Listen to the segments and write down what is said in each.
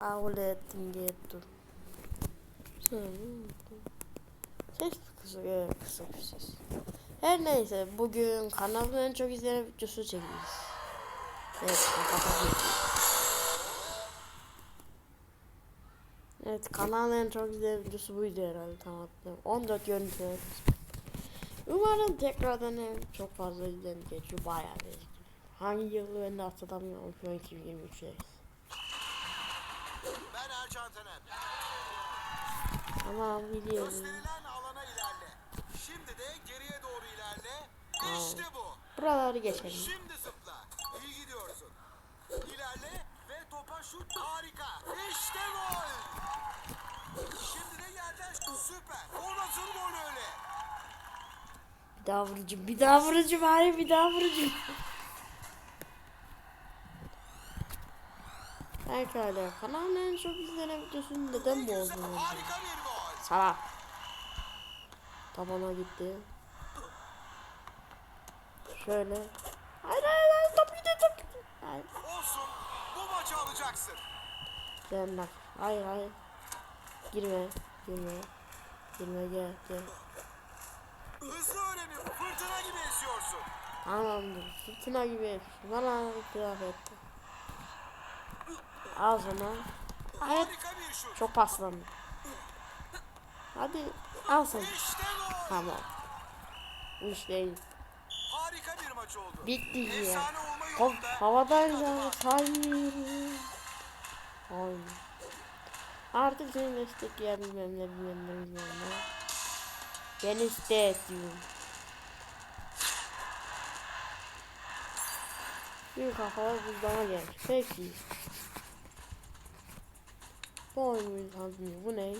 Avletim gettim. Ses kısık, evet kısık bir ses. Her neyse bugün kanalda en çok izlenen videosu çekeceğiz. Evet kapatabilirim. Evet kanalda en çok izlenen videosu buydu herhalde tamam. 14 görüntü. Umarım tekrardan en çok fazla izlenir. Çünkü bayağı bir. Hangi yılı ben de hatırlamıyorum. 2023'e çantana. Tamam biliyorum. Gösterilen alana ilerle. Şimdi de geriye doğru ilerle. Aa. İşte bu. Buraları geçelim. Şimdi zıpla. İyi gidiyorsun. İlerle ve topa şut harika. İşte gol. Şimdi de yerden süper. O nasıl gol öyle? Bir daha vurucu, bir daha vurucu bari bir daha vurucu. Pekala, kanalın en çok izlenen videosunu neden bir gol. Salak. Tabana gitti. Şöyle. Hayır hayır hayır top gidiyor top gidiyor. Hayır. Olsun. Bu maçı alacaksın. Sen bak. Hayır hayır. Girme. Girme. Girme gel gel. Hızlı öğrenip fırtına gibi esiyorsun. Tamamdır. Fırtına gibi hepsi. Bana etti. Al sana. Evet. Çok paslandı. Hadi al sen. İşte. Tamam. Bu iş değil. Harika bir maç oldu. Bitti ya. Hop yolunda. havadaydı. Saymıyorum. Aynen. Artık seni destekleyen bilmem ne bilmem ne bilmem ne. Beni iste diyorum. Bir kafalar buzdağına gelmiş. Peki. Bu oyunu tanıtmıyor. Bu ne?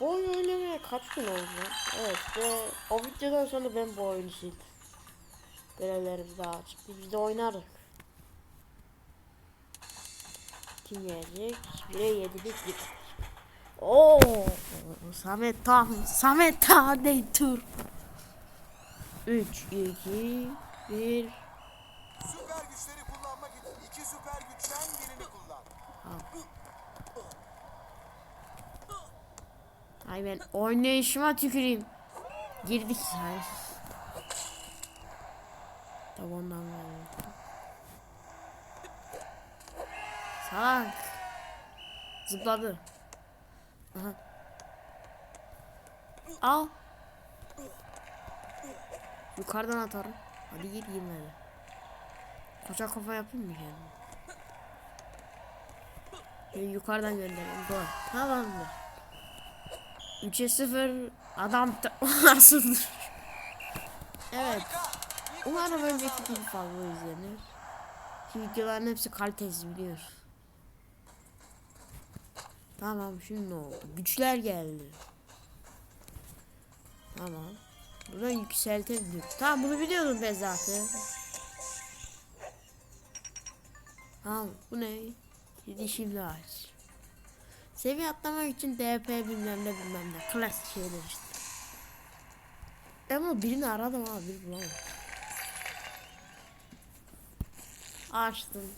Bu oyunu oynamaya kaç gün oldu? Evet ve o videodan sonra ben bu oyunu sildim. Görevlerimiz daha çıktı. Biz de oynarız. Kim gelecek? 1'e 7'lik bir. Oo, Samet tam Samet tane tur. 3 2 1 Süper güçleri kullanmak için iki süper güçten birini kullan. Ay ben oynayışıma tüküreyim. Girdik say. Tabandan verdim. Salak. Zıpladı. Aha. Al. Yukarıdan atarım. Hadi git girmedi. Koca kafa yapayım mı yani? Şöyle yukarıdan gönderelim. Gol. Tamamdır. 3'e 0 adam nasıldır? Evet. Umarım önceki gibi fazla izlenir. Şu videoların hepsi kalitesiz biliyor. Tamam şimdi ne oldu? Güçler geldi. Tamam. Buradan yükseltebilir. Tamam bunu biliyordum ben zaten. Tamam bu ne? Şimdi aç. Seviye atlamak için DP bilmem ne bilmem ne. Klasik şeyler işte. Ama birini aradım abi bir bulamadım. Açtım.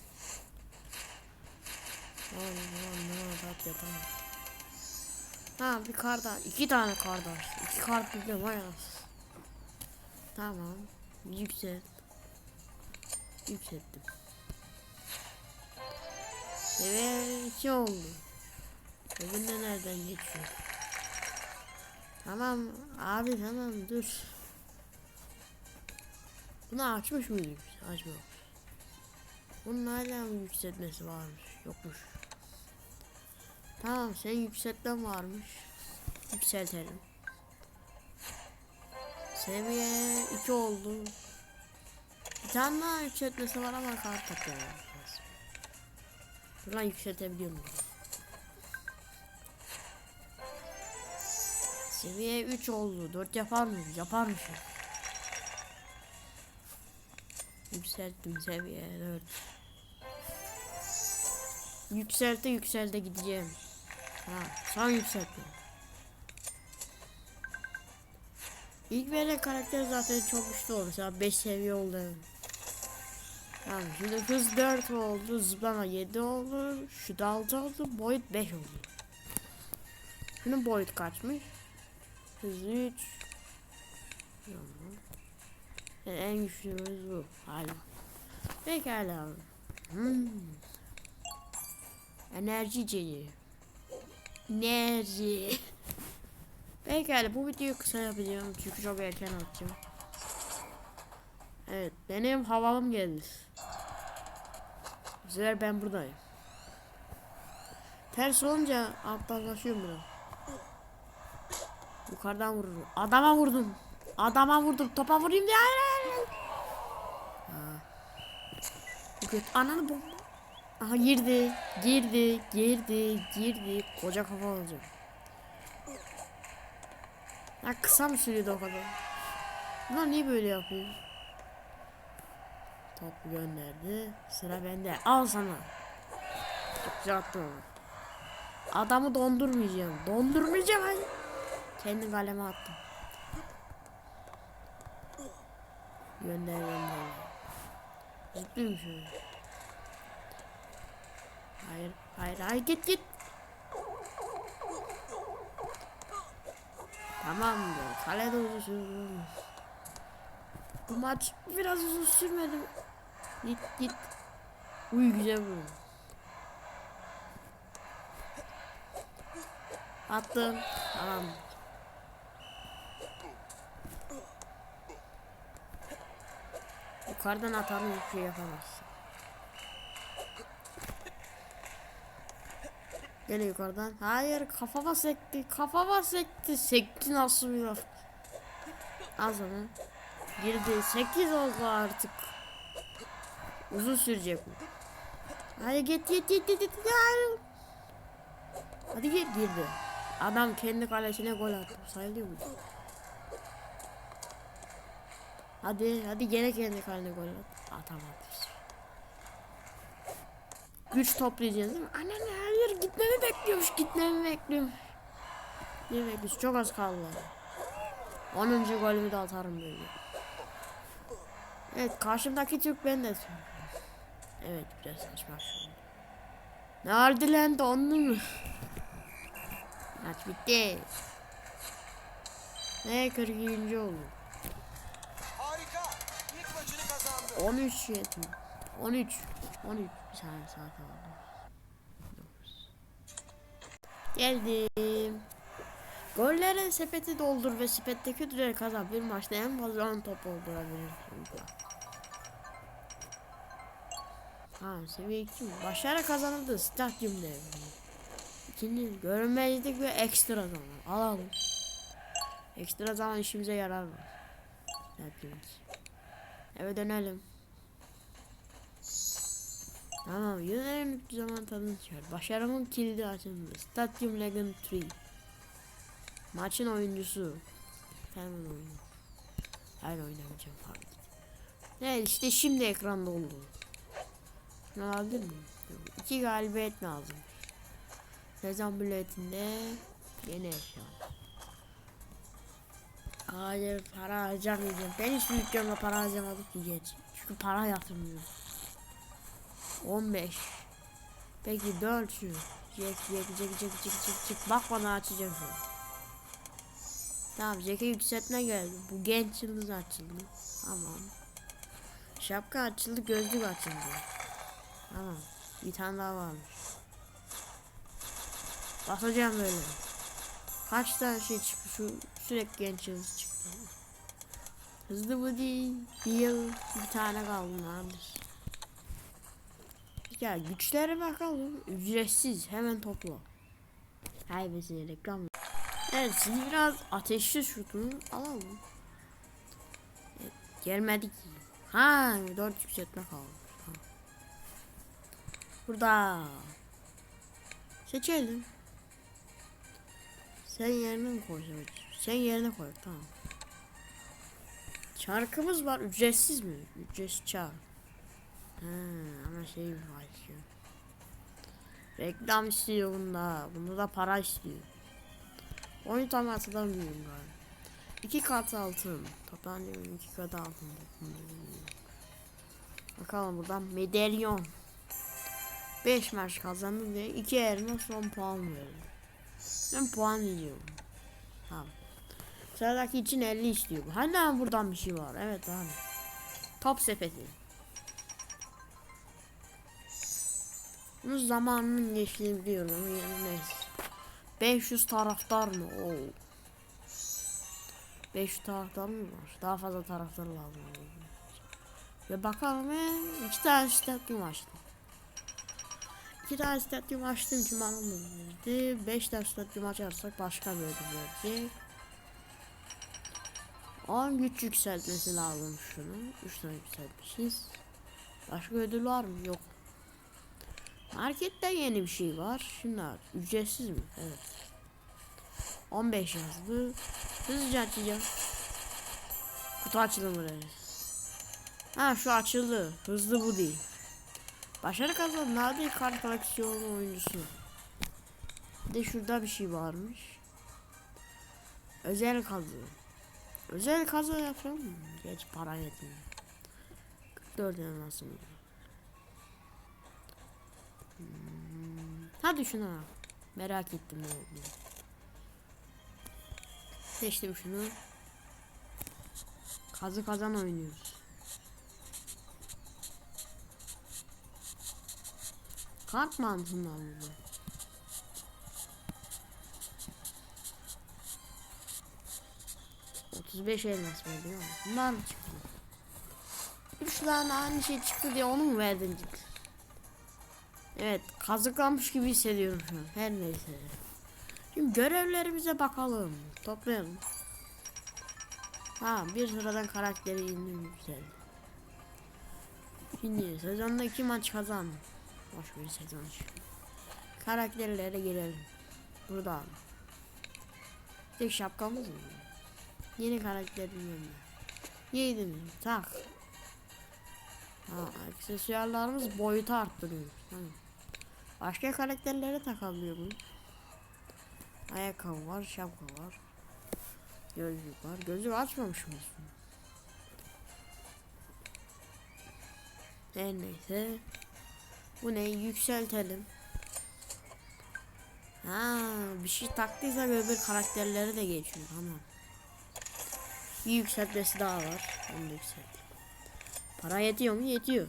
Tamam tamam ne oldu at ya tamam. Tamam bir kart daha. iki tane kart açtım. İki kart vay anasını. Tamam. Yükselt. Yükselttim. Evet iki oldu. Öbürüne nereden geçiyor? Tamam abi tamam dur. Bunu açmış mıydık? Açmamış. Bunun hala yükseltmesi varmış? Yokmuş. Tamam sen yükseltmen varmış. Yükseltelim. Seviye 2 oldu. Bir tane daha yükseltmesi var ama kart takıyorum. Buradan yükseltebiliyor? Seviye 3 oldu. 4 yapar mı? Yaparmış. ya. Yükselttim seviye 4. Yükselte yükselte gideceğim. Ha, son yükselttim. İlk verilen karakter zaten çok güçlü oldu. Mesela 5 seviye oldu. Tamam şimdi hız 4 oldu, zıplama 7 oldu, şu da 6 oldu, boyut 5 oldu. Şunun boyut kaçmış? Hız 3. Tamam. Yani en güçlümüz bu hala. Pekala. Hmm. Enerji içeceği. Enerji. Pekala bu videoyu kısa yapacağım çünkü çok erken atacağım. Evet benim havalım geldi. Bu ben buradayım. Ters olunca aptallaşıyorum biraz. Yukarıdan vururum. Adama vurdum. Adama vurdum. Topa vurayım diye. Kötü. Ananı bomba. Aha girdi. Girdi. Girdi. Girdi. Koca kafa olacak. Ya kısa mı sürüyordu o kadar? Bunlar niye böyle yapıyor? Top gönderdi. Sıra bende. Al sana. Çok güzel attım ama. Adamı dondurmayacağım. Dondurmayacağım hayır. Kendi kaleme attım. Gönder gönder. Zıplayayım şöyle. Hayır, hayır, hayır git git. Tamam be, kalede uzun sürdü. Bu maç biraz uzun sürmedi. Git git. Uy güzel bu. Attım. Tamam. Yukarıdan atarım hiçbir şey yapamazsın. Gene yukarıdan. Hayır kafama sekti. Kafama sekti. Sekti nasıl bir laf. Al sana. Girdi. 8 oldu artık. Uzun sürecek bu. Hadi git git git git git. Hadi git girdi. Adam kendi kalesine gol attı. Sayılıyor mu? Hadi hadi gene kendi kalene gol at. Atamadı. Güç toplayacağız değil mi? Anne hayır gitmemi bekliyormuş gitmemi bekliyorum. Ne bekliyorsun? Çok az kaldı. 10. golümü de atarım böyle. Evet karşımdaki Türk ben de Türk. Evet biraz saçma şu an. Nerede lan dondun mu? Maç bitti. Ne 42. oldu. Harika. İlk maçını kazandı. 13 yetim. 13. 13. Bir saniye saat oldu. Geldim. Gollerin sepeti doldur ve sepetteki ödülleri kazan. Bir maçta en fazla 10 top doldurabilirsin. Ha seviye 2 mi? Başarı kazanıldı. Stadyum devri. İkinci görünmezlik ve ekstra zaman. Alalım. Ekstra zaman işimize yarar mı? Stadyum. Eve dönelim. Tamam, yönelerim zaman tadını çıkar. Başarımın kilidi açıldı. Stadium Legend 3. Maçın oyuncusu. Hemen oyunu. Hayır oynamayacağım pardon. Ne işte şimdi ekranda oldu. Ne alabilir? İki galibiyet lazım. Sezon biletinde yeni eşya. Hayır para harcamayacağım. Ben hiç dükkanla para harcamadım ki geç. Çünkü para yatırmıyorum. 15 Peki 4 şu Jack Jack Jack Jack Jack Jack Jack Bak bana açacağım şu Tamam Jack'e yükseltme geldi Bu genç yıldız açıldı Tamam Şapka açıldı gözlük açıldı Tamam Bir tane daha varmış Basacağım böyle Kaç tane şey çıktı şu sürekli genç yıldız çıktı Hızlı bu değil Bir yıl bir tane kaldı neredeyse ya güçlere bakalım. Ücretsiz. Hemen topla. Kaybetsin reklam. Evet şimdi biraz ateşli şutunu alalım. Evet, gelmedi ki. Ha dört yükseltme kaldı. Burada. Seçelim. Sen yerine mi koyacağız? Sen yerine koy tamam. Çarkımız var ücretsiz mi? Ücretsiz çark. Ha, ama şey var istiyor. Reklam istiyor bunda. Bunda da para istiyor. 10 tane atılamıyorum galiba. 2 kat altın. Toplam iki kat altın. Bakalım buradan medalyon. 5 maç kazandı diye 2 yerine son puan verdi. Ben puan diyeceğim. Tamam. Sıradaki için 50 istiyor. Hani lan buradan bir şey var. Evet abi. Top sepeti. Bunun zamanının geçtiğini biliyorum yine neyse. 500 taraftar mı? Oo. 500 taraftar mı var? Daha fazla taraftar lazım. Ve bakalım he. iki tane stadyum açtım. İki tane stadyum açtım mı verdi? Beş tane stadyum açarsak başka verecek. 10 güç yükseltmesi lazım şunu. 3 tane yükseltmişiz. Başka ödül var mı? Yok. Markette yeni bir şey var. Şunlar ücretsiz mi? Evet. 15 yazdı. Hızlıca açacağım. Kutu açılımı. Ha şu açıldı. Hızlı bu değil. Başarı kazan nadir kart koleksiyonu oyuncusu. Bir de şurada bir şey varmış. Özel kazı. Özel kazı yapalım mı? Geç para yetmiyor. 44 elması mı? Hmm. Hadi şuna. Merak ettim ne olduğunu. Seçtim şunu. Kazı kazan oynuyoruz. Kart mantığından mı? Otuz beş elmas ama bunlar mı çıktı? Üç tane aynı şey çıktı diye onu mu verdin? Evet kazıklanmış gibi hissediyorum şu an. Her neyse. Şimdi görevlerimize bakalım. Toplayalım. Ha bir sıradan karakteri indim güzel. Şimdi sezonda iki maç kazandım. Boş bir sezon. Karakterlere girelim. Buradan. Tek şapkamız mı? Yeni karakterin yanına. Yedim. Tak. Ha, aksesuarlarımız boyutu arttırıyor. Hani. Başka karakterlere takabiliyor bunu. Ayakkabı var, şapka var. Gözlük var. Gözlük açmamış mıyız? Her neyse. Bu ne? Yükseltelim. Ha, bir şey taktıysa öbür karakterleri de geçiyor. Tamam. Bir yükseltmesi daha var. Onu da yükselteyim. Para yetiyor mu? Yetiyor.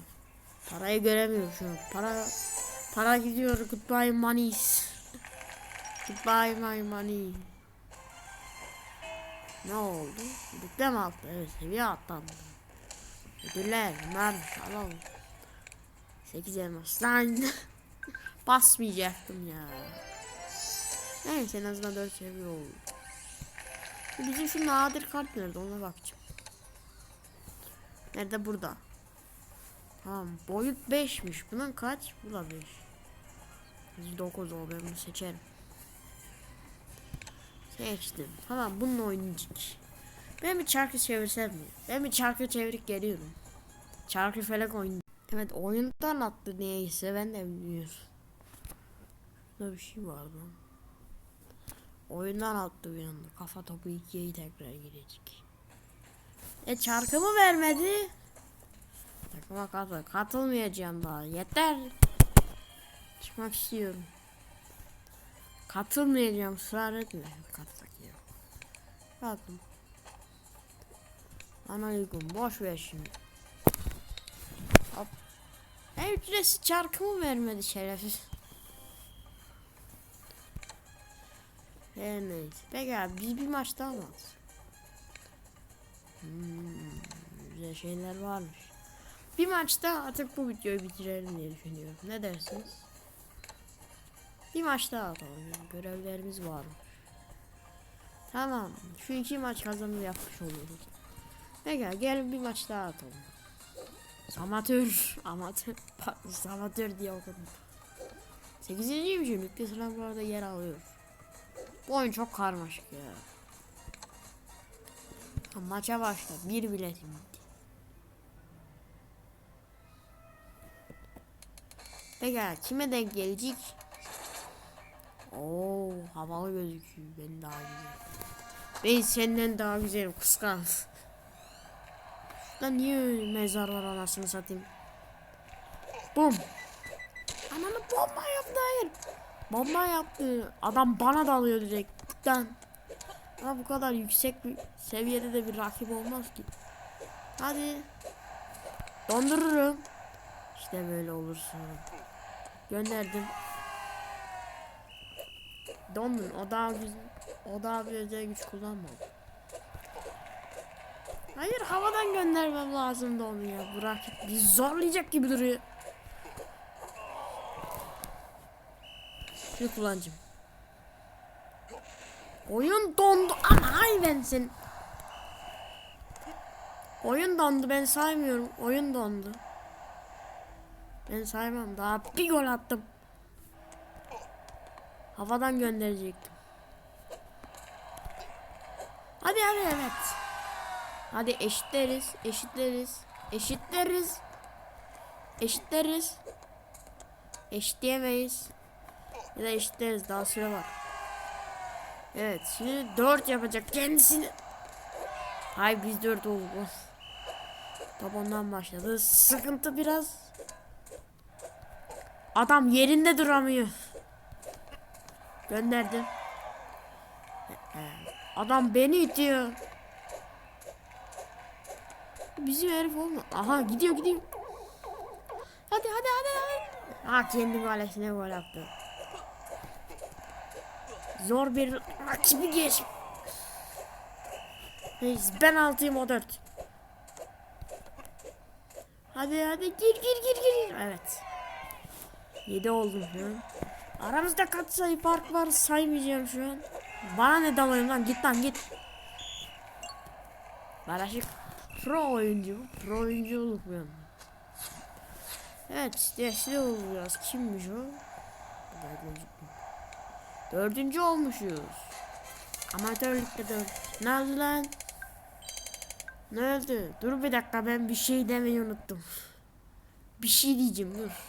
Parayı göremiyorum şu an. Para para gidiyor. Goodbye monies. Goodbye my money. Ne oldu? Bitti mi altta? Evet seviye atlandı. Ödüller bunlarmış alalım. 8 elmas. Lan basmayacaktım ya. Neyse en azından 4 seviye oldu. Bizim şu nadir kart nerede ona bakacağım. Nerede burada? Tamam boyut 5'miş. Bunun kaç? Bu da 5. 9 o ben bunu seçerim. Seçtim. Tamam bununla oynayacak. Ben bir çarkı çevirsem mi? Ben bir çarkı çevirip geliyorum. Çarkı felek oyun. Evet oyundan attı neyse ben de bilmiyorum. Şurada bir şey vardı. Oyundan attı bir anda. Kafa topu 2'ye tekrar girecek. E çarkımı vermedi. Takıma katıl. Katılmayacağım daha. Yeter. Çıkmak istiyorum. Katılmayacağım. ısrar etme. Katılak ya. Katıl. Aleyküm. Boş ver şimdi. Hop. E ücretsiz çarkımı vermedi şerefsiz. Neyse. Peki abi biz bir maç daha mı aldık? Hmm, güzel şeyler varmış. Bir maçta artık bu videoyu bitirelim diye düşünüyorum. Ne dersiniz? Bir maç daha atalım. Görevlerimiz var. Tamam. Şu iki maç kazanımı yapmış oluruz. Peki gelin bir maç daha atalım. Amatör. Amatör. Pardon, Amatör diye okudum. 8. şimdi. Ligde sıra bu arada yer alıyor. Bu oyun çok karmaşık ya. Ha, maça başla. Bir biletim gitti. Peki kime denk gelecek? Oo havalı gözüküyor. Ben daha güzel. Ben senden daha güzelim kıskan. Şurada niye mezar var anasını satayım. Bum. Ananı bomba yaptı hayır. Bomba yaptı. Adam bana dalıyor direkten. Ama bu kadar yüksek bir seviyede de bir rakip olmaz ki. Hadi. Dondururum. İşte böyle olursun. Gönderdim. Dondun. O daha güzel. O daha bir özel güç kullanmadı. Hayır havadan göndermem lazımdı onu ya. Bu rakip bizi zorlayacak gibi duruyor. Şunu kullanacağım. Oyun dondu ama ay ben sen. Oyun dondu ben saymıyorum. Oyun dondu. Ben saymam daha bir gol attım. Havadan gönderecektim. Hadi hadi evet. Hadi eşitleriz, eşitleriz, eşitleriz. Eşitleriz. Eşitleyemeyiz. Ya da eşitleriz daha süre var. Evet şimdi 4 yapacak kendisini. Hay biz 4 olduk. Top ondan başladı. Sıkıntı biraz. Adam yerinde duramıyor. Gönderdim. Adam beni itiyor. Bizim herif olma. Aha gidiyor gidiyor. Hadi hadi hadi hadi. Ha kendi kalesine gol attı. Zor bir rakibi geç. Neyse ben altıyım o dört. Hadi hadi gir gir gir gir. Evet. 7 oldum şu an. Aramızda kaç sayı fark var saymayacağım şu an. Bana ne dalayım lan git lan git. Barışık pro oyuncu. Pro oyuncu olup bu yana. Evet yaşlı oluyoruz. Kimmiş o? Dördüncü. Olmuşuz. Amatörlükte dört. Ne lan? Ne oldu? Dur bir dakika ben bir şey demeyi unuttum. Bir şey diyeceğim dur.